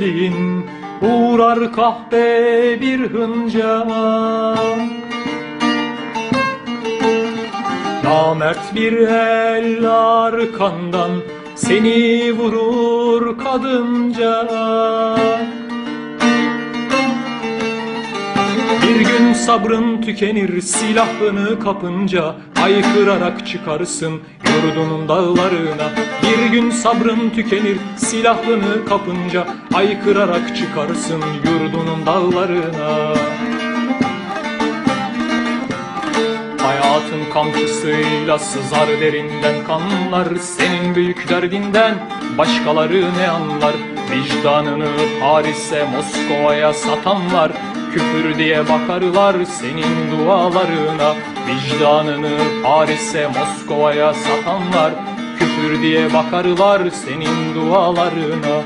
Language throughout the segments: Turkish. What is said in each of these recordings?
bildiğin Uğrar kahpe bir hınca. Namert bir el arkandan Seni vurur kadınca sabrın tükenir silahını kapınca Haykırarak çıkarsın yurdunun dağlarına. Bir gün sabrın tükenir silahını kapınca Haykırarak çıkarsın yurdunun dağlarına. Hayatın kamçısıyla sızar derinden kanlar Senin büyük derdinden başkaları ne anlar? Vicdanını Paris'e Moskova'ya satanlar Küfür diye bakarlar senin dualarına. Vicdanını Paris'e Moskova'ya satanlar Küfür diye bakarlar senin dualarına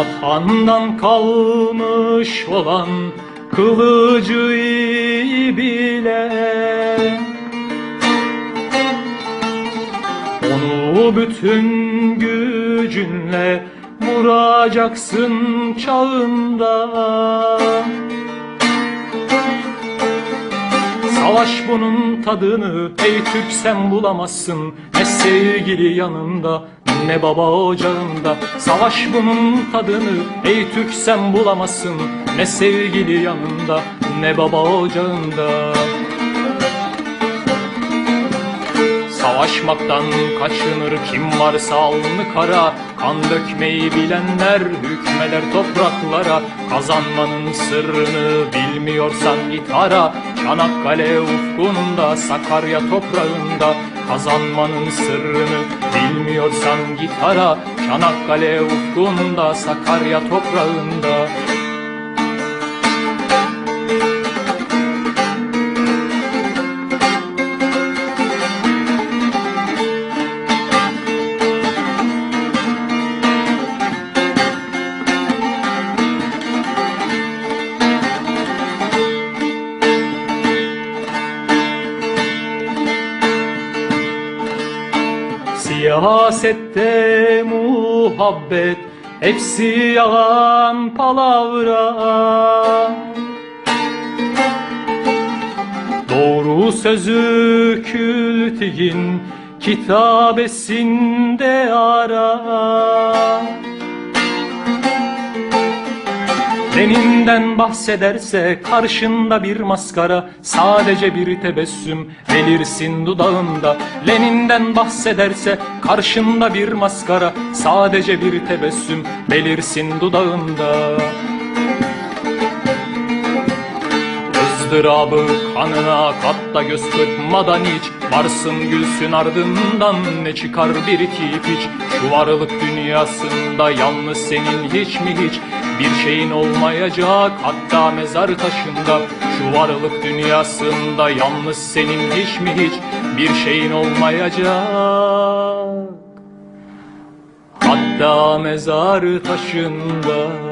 Vatandan kalmış olan kılıcı bile. Onu bütün gücünle vuracaksın çağında. Savaş bunun tadını ey Türk sen bulamazsın. Ne sevgili yanında ne baba ocağında Savaş bunun tadını. Ey Türk sen bulamazsın Ne sevgili yanında ne baba ocağında. Savaşmaktan kaçınır kim varsa alnı kara. Kan dökmeyi bilenler hükmeder topraklara. Kazanmanın sırrını bilmiyorsan git ara Çanakkale ufkununda Sakarya toprağında Kazanmanın sırrını bilmiyorsan git ara. Çanakkale ufkununda Sakarya toprağında Siyasette muhabbet Hepsi yalan palavra. Doğru sözü kültiyin kitabesinde ara Leninden bahsederse karşında bir maskara Sadece bir tebessüm belirsin dudağında. Leninden bahsederse karşında bir maskara Sadece bir tebessüm belirsin dudağında. Izdırabı kanına katta göz kırpmadan hiç Varsın gülsün ardından ne çıkar bir iki hiç Şu varlık dünyasında yalnız senin hiç mi hiç Bir şeyin olmayacak hatta mezar taşında. Şu varlık dünyasında yalnız senin hiç mi hiç Bir şeyin olmayacak? Hatta mezar taşında